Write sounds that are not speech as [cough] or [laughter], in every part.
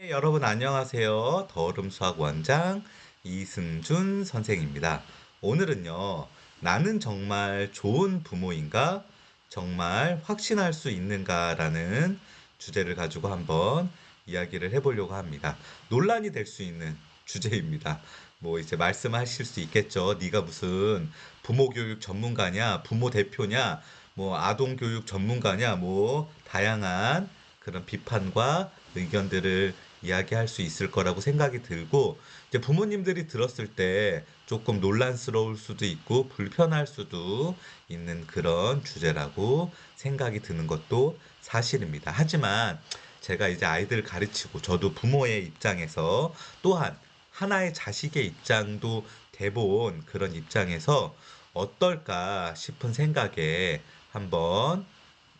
네, 여러분 안녕하세요. 더울음수학 원장 이승준 선생입니다. 오늘은요, 나는 정말 좋은 부모인가? 정말 확신할 수 있는가라는 주제를 가지고 한번 이야기를 해보려고 합니다. 논란이 될 수 있는 주제입니다. 뭐 이제 말씀하실 수 있겠죠. 네가 무슨 부모 교육 전문가냐, 부모 대표냐, 뭐 아동 교육 전문가냐, 뭐 다양한 그런 비판과 의견들을 이야기할 수 있을 거라고 생각이 들고 이제 부모님들이 들었을 때 조금 논란스러울 수도 있고 불편할 수도 있는 그런 주제라고 생각이 드는 것도 사실입니다. 하지만 제가 이제 아이들 가르치고 저도 부모의 입장에서 또한 하나의 자식의 입장도 돼본 그런 입장에서 어떨까 싶은 생각에 한번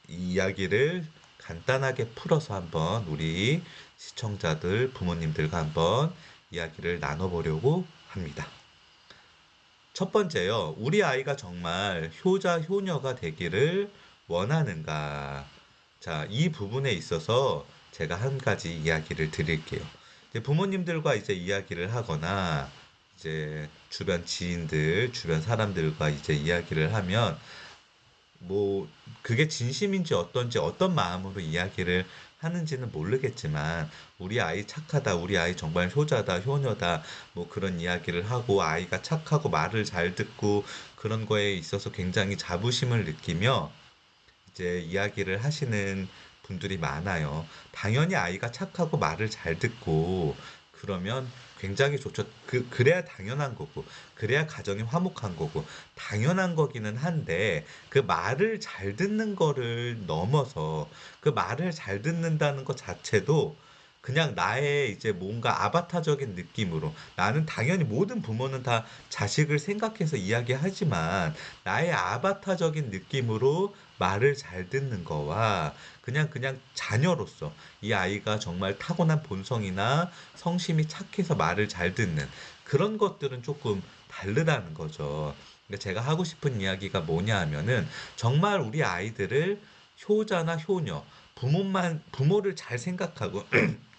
이 이야기를 간단하게 풀어서 한번 우리 시청자들, 부모님들과 한번 이야기를 나눠보려고 합니다. 첫 번째요. 우리 아이가 정말 효자, 효녀가 되기를 원하는가? 자, 이 부분에 있어서 제가 한 가지 이야기를 드릴게요. 이제 부모님들과 이제 이야기를 하거나 이제 주변 지인들, 주변 사람들과 이제 이야기를 하면 뭐 그게 진심인지 어떤지 어떤 마음으로 이야기를 하는지는 모르겠지만 우리 아이 착하다, 우리 아이 정말 효자다, 효녀다 뭐 그런 이야기를 하고 아이가 착하고 말을 잘 듣고 그런 거에 있어서 굉장히 자부심을 느끼며 이제 이야기를 하시는 분들이 많아요. 당연히 아이가 착하고 말을 잘 듣고 그러면 굉장히 좋죠. 그, 그래야 당연한 거고, 그래야 가정이 화목한 거고, 당연한 거기는 한데, 그 말을 잘 듣는 거를 넘어서, 그 말을 잘 듣는다는 것 자체도 그냥 나의 이제 뭔가 아바타적인 느낌으로 나는 당연히 모든 부모는 다 자식을 생각해서 이야기하지만 나의 아바타적인 느낌으로 말을 잘 듣는 거와 그냥 그냥 자녀로서 이 아이가 정말 타고난 본성이나 성심이 착해서 말을 잘 듣는 그런 것들은 조금 다르다는 거죠. 제가 하고 싶은 이야기가 뭐냐 하면은 정말 우리 아이들을 효자나 효녀 부모만 부모를 잘 생각하고 [clears throat]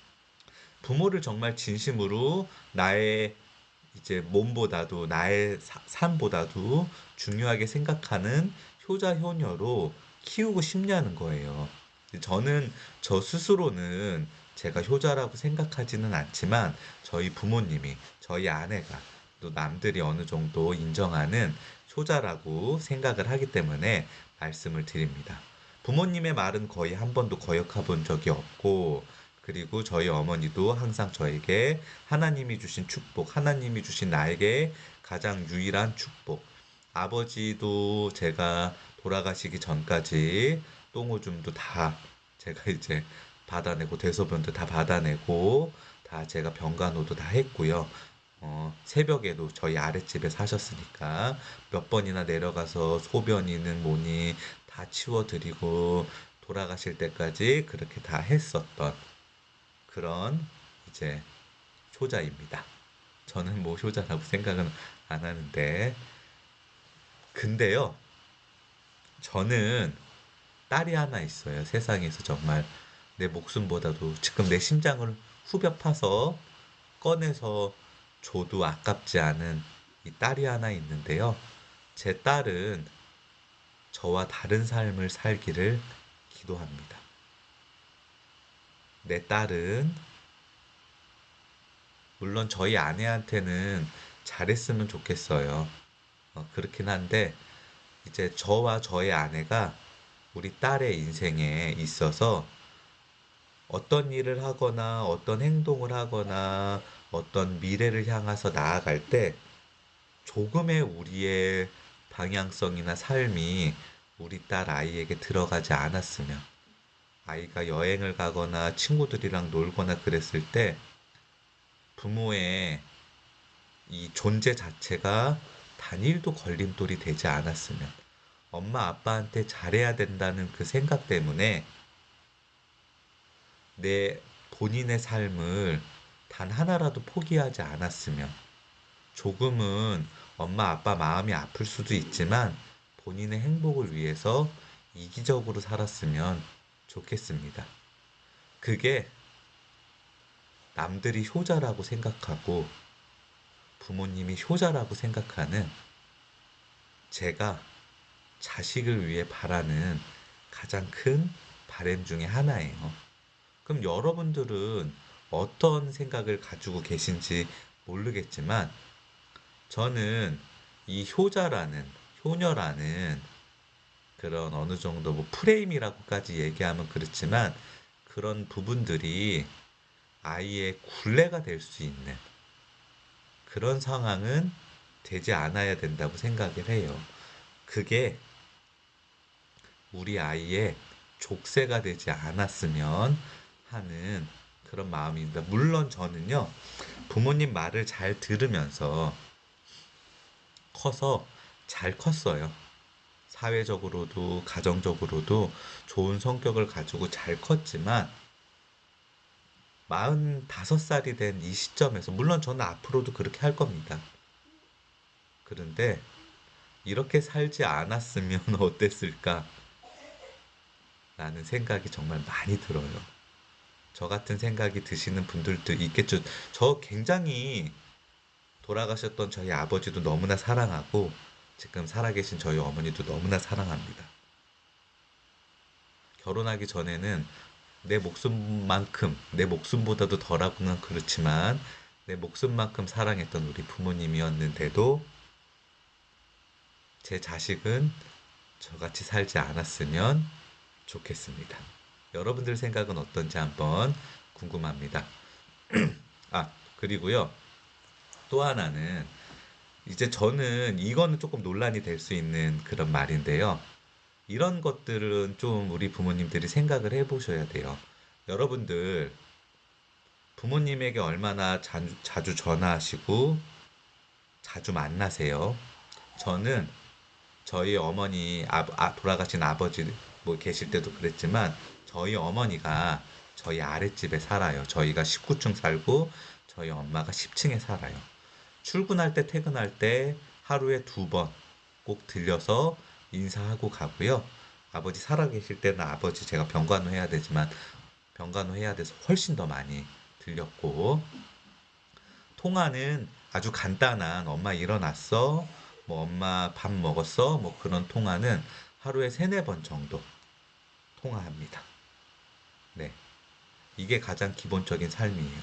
부모를 정말 진심으로 나의 이제 몸보다도 나의 사- 삶보다도 중요하게 생각하는 효자 효녀로 키우고 싶냐는 거예요. 저는 저 스스로는 제가 효자라고 생각하지는 않지만 저희 부모님이 저희 아내가 또 남들이 어느 정도 인정하는 효자라고 생각을 하기 때문에 말씀을 드립니다. 부모님의 말은 거의 한 번도 거역해 본 적이 없고 그리고 저희 어머니도 항상 저에게 하나님이 주신 축복, 하나님이 주신 나에게 가장 유일한 축복. 아버지도 제가 돌아가시기 전까지 똥오줌도 다 제가 이제 받아내고 대소변도 다 받아내고 다 제가 병간호도 다 했고요. 어, 새벽에도 저희 아랫집에 사셨으니까 몇 번이나 내려가서 소변이는 뭐니 다 치워드리고 돌아가실 때까지 그렇게 다 했었던 그런 이제 효자입니다. 저는 뭐 효자라고 생각은 안 하는데 근데요 저는 딸이 하나 있어요. 세상에서 정말 내 목숨보다도 지금 내 심장을 후벼 파서 꺼내서 줘도 아깝지 않은 이 딸이 하나 있는데요. 제 딸은 저와 다른 삶을 살기를 기도합니다. 내 딸은 물론 저희 아내한테는 잘했으면 좋겠어요. 어, 그렇긴 한데 이제 저와 저의 아내가 우리 딸의 인생에 있어서 어떤 일을 하거나 어떤 행동을 하거나 어떤 미래를 향해서 나아갈 때 조금의 우리의 방향성이나 삶이 우리 딸 아이에게 들어가지 않았으면 아이가 여행을 가거나 친구들이랑 놀거나 그랬을 때 부모의 이 존재 자체가 단일도 걸림돌이 되지 않았으면 엄마 아빠한테 잘해야 된다는 그 생각 때문에 내 본인의 삶을 단 하나라도 포기하지 않았으면 조금은 엄마 아빠 마음이 아플 수도 있지만 본인의 행복을 위해서 이기적으로 살았으면 좋겠습니다. 그게 남들이 효자라고 생각하고 부모님이 효자라고 생각하는 제가 자식을 위해 바라는 가장 큰 바램 중에 하나예요. 그럼 여러분들은 어떤 생각을 가지고 계신지 모르겠지만 저는 이 효자라는 효녀라는 그런 어느 정도 뭐 프레임이라고까지 얘기하면 그렇지만 그런 부분들이 아이의 굴레가 될 수 있는 그런 상황은 되지 않아야 된다고 생각을 해요. 그게 우리 아이의 족쇄가 되지 않았으면 하는 그런 마음입니다. 물론 저는요, 부모님 말을 잘 들으면서 커서 잘 컸어요. 사회적으로도 가정적으로도 좋은 성격을 가지고 잘 컸지만 45살이 된 이 시점에서 물론 저는 앞으로도 그렇게 할 겁니다. 그런데 이렇게 살지 않았으면 [laughs] 어땠을까? 라는 생각이 정말 많이 들어요. 저 같은 생각이 드시는 분들도 있겠죠. 저 굉장히 돌아가셨던 저희 아버지도 너무나 사랑하고 지금 살아계신 저희 어머니도 너무나 사랑합니다. 결혼하기 전에는 내 목숨만큼, 내 목숨보다도 덜하고는 그렇지만 내 목숨만큼 사랑했던 우리 부모님이었는데도 제 자식은 저같이 살지 않았으면 좋겠습니다. 여러분들 생각은 어떤지 한번 궁금합니다. [clears throat] 아, 그리고요. 또 하나는 이제 저는 이거는 조금 논란이 될 수 있는 그런 말인데요. 이런 것들은 좀 우리 부모님들이 생각을 해 보셔야 돼요. 여러분들 부모님에게 얼마나 자주, 자주 전화하시고 자주 만나세요. 저는 저희 어머니 아, 아, 돌아가신 아버지 뭐 계실 때도 그랬지만 저희 어머니가 저희 아랫집에 살아요. 저희가 19층 살고 저희 엄마가 10층에 살아요. 출근할 때 퇴근할 때 하루에 두 번 꼭 들려서 인사하고 가고요. 아버지 살아계실 때는 아버지 제가 병간호 해야 되지만 병간호 해야 돼서 훨씬 더 많이 들렸고 통화는 아주 간단한 엄마 일어났어 뭐 엄마 밥 먹었어 뭐 그런 통화는 하루에 세네 번 정도 통화합니다. 네. 이게 가장 기본적인 삶이에요.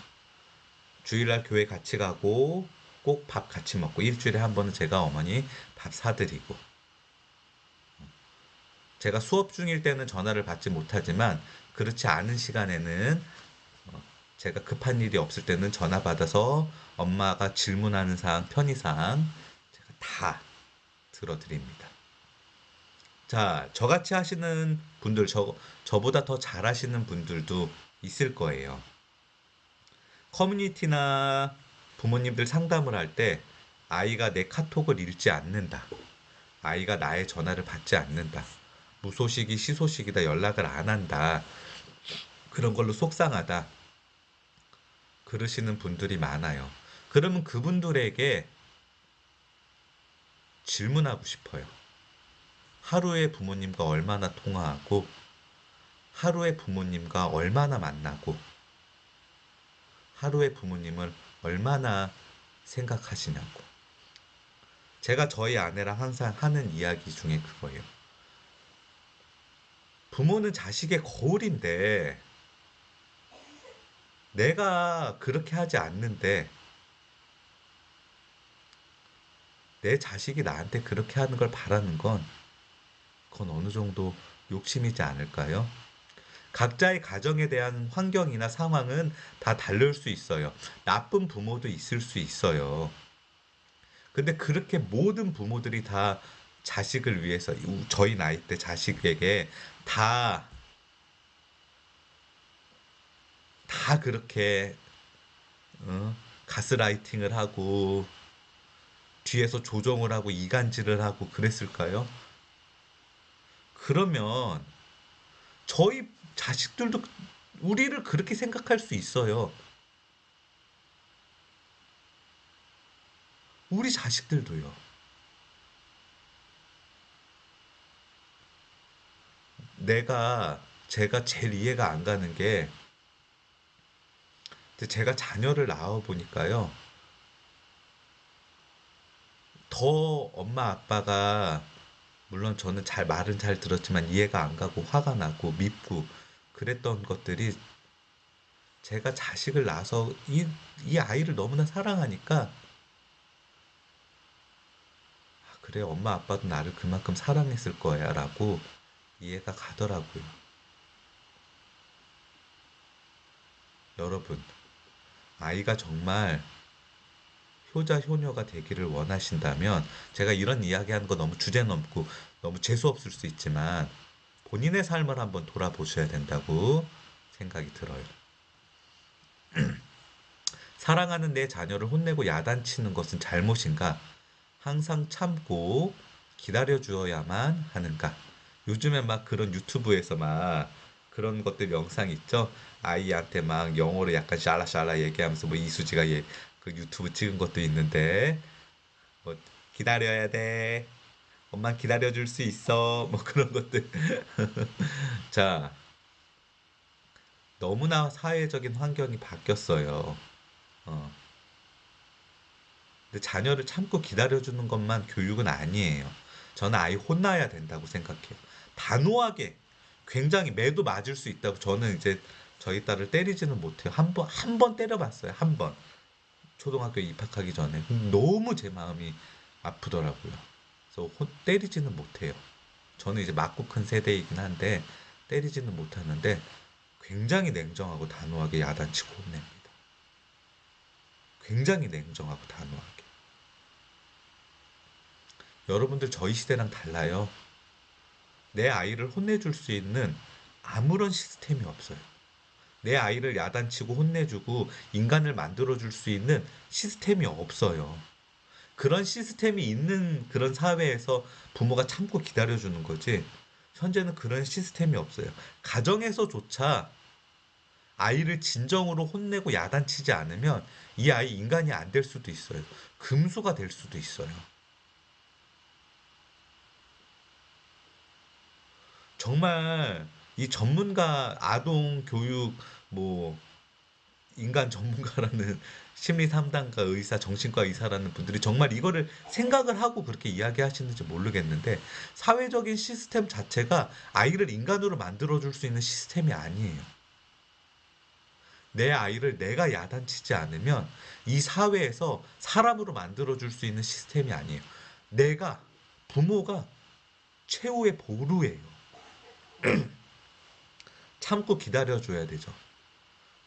주일날 교회 같이 가고 꼭 밥 같이 먹고 일주일에 한 번은 제가 어머니 밥 사드리고 제가 수업 중일 때는 전화를 받지 못하지만 그렇지 않은 시간에는 어, 제가 급한 일이 없을 때는 전화 받아서 엄마가 질문하는 사항, 편의사항 제가 다 들어드립니다. 자, 저같이 하시는 분들, 저, 저보다 더 잘하시는 분들도 있을 거예요. 커뮤니티나 부모님들 상담을 할 때 아이가 내 카톡을 읽지 않는다. 아이가 나의 전화를 받지 않는다. 무소식이 시소식이다. 연락을 안 한다. 그런 걸로 속상하다. 그러시는 분들이 많아요. 그러면 그분들에게 질문하고 싶어요. 하루에 부모님과 얼마나 통화하고, 하루에 부모님과 얼마나 만나고, 하루에 부모님을 얼마나 생각하시냐고. 제가 저희 아내랑 항상 하는 이야기 중에 그거예요. 부모는 자식의 거울인데, 내가 그렇게 하지 않는데, 내 자식이 나한테 그렇게 하는 걸 바라는 건 그건 어느 정도 욕심이지 않을까요? 각자의 가정에 대한 환경이나 상황은 다 다를 수 있어요. 나쁜 부모도 있을 수 있어요. 근데 그렇게 모든 부모들이 다 자식을 위해서 저희 나이 때 자식에게 다 다 그렇게 어? 가스라이팅을 하고 뒤에서 조정을 하고 이간질을 하고 그랬을까요? 그러면 저희 자식들도 우리를 그렇게 생각할 수 있어요. 우리 자식들도요. 내가 제가 제일 이해가 안 가는 게 제가 자녀를 낳아 보니까요. 더 엄마 아빠가 물론 저는 잘 말은 잘 들었지만 이해가 안 가고 화가 나고 밉고 그랬던 것들이 제가 자식을 낳아서 이, 이 아이를 너무나 사랑하니까 아, 그래 엄마 아빠도 나를 그만큼 사랑했을 거야 라고 이해가 가더라고요. 여러분, 아이가 정말 효자 효녀가 되기를 원하신다면 제가 이런 이야기하는 거 너무 주제 넘고 너무 재수 없을 수 있지만 본인의 삶을 한번 돌아보셔야 된다고 생각이 들어요. [clears throat] 사랑하는 내 자녀를 혼내고 야단치는 것은 잘못인가? 항상 참고 기다려 주어야만 하는가? 요즘에 막 그런 유튜브에서 막 그런 것들 영상 있죠? 아이한테 막 영어로 약간 샬라샬라 얘기하면서 뭐 이수지가 얘, 그 유튜브 찍은 것도 있는데 뭐 기다려야 돼. 엄마 기다려줄 수 있어. [laughs] 뭐 그런 것들. [laughs] 자, 너무나 사회적인 환경이 바뀌었어요. 어. 근데 자녀를 참고 기다려주는 것만 교육은 아니에요. 저는 아이 혼나야 된다고 생각해요. 단호하게 굉장히 매도 맞을 수 있다고 저는 이제 저희 딸을 때리지는 못해요. 한 번, 한 번 때려봤어요. 한 번. 초등학교 입학하기 전에. 너무 제 마음이 아프더라고요. 그래서 혼, 때리지는 못해요. 저는 이제 맞고 큰 세대이긴 한데 때리지는 못하는데 굉장히 냉정하고 단호하게 야단치고 혼냅니다. 굉장히 냉정하고 단호하게. 여러분들 저희 시대랑 달라요. 내 아이를 혼내줄 수 있는 아무런 시스템이 없어요. 내 아이를 야단치고 혼내주고 인간을 만들어줄 수 있는 시스템이 없어요. 그런 시스템이 있는 그런 사회에서 부모가 참고 기다려주는 거지. 현재는 그런 시스템이 없어요. 가정에서조차 아이를 진정으로 혼내고 야단치지 않으면 이 아이 인간이 안 될 수도 있어요. 금수가 될 수도 있어요. 정말 이 전문가 아동 교육 뭐 인간 전문가라는 [laughs] 심리 상담가 의사 정신과 의사라는 분들이 정말 이거를 생각을 하고 그렇게 이야기하시는지 모르겠는데 사회적인 시스템 자체가 아이를 인간으로 만들어 줄 수 있는 시스템이 아니에요. 내 아이를 내가 야단치지 않으면 이 사회에서 사람으로 만들어 줄 수 있는 시스템이 아니에요. 내가 부모가 최후의 보루예요. [clears throat] 참고 기다려줘야 되죠.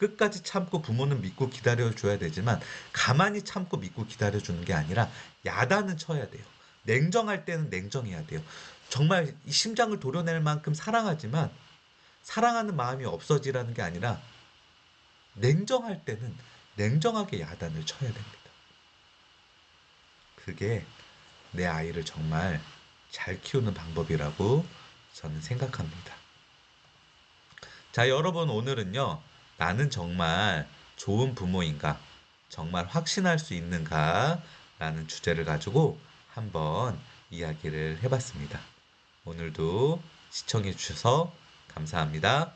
끝까지 참고 부모는 믿고 기다려줘야 되지만 가만히 참고 믿고 기다려주는 게 아니라 야단은 쳐야 돼요. 냉정할 때는 냉정해야 돼요. 정말 심장을 도려낼 만큼 사랑하지만 사랑하는 마음이 없어지라는 게 아니라 냉정할 때는 냉정하게 야단을 쳐야 됩니다. 그게 내 아이를 정말 잘 키우는 방법이라고 저는 생각합니다. 자, 여러분 오늘은요. 나는 정말 좋은 부모인가? 정말 확신할 수 있는가? 라는 주제를 가지고 한번 이야기를 해봤습니다. 오늘도 시청해 주셔서 감사합니다.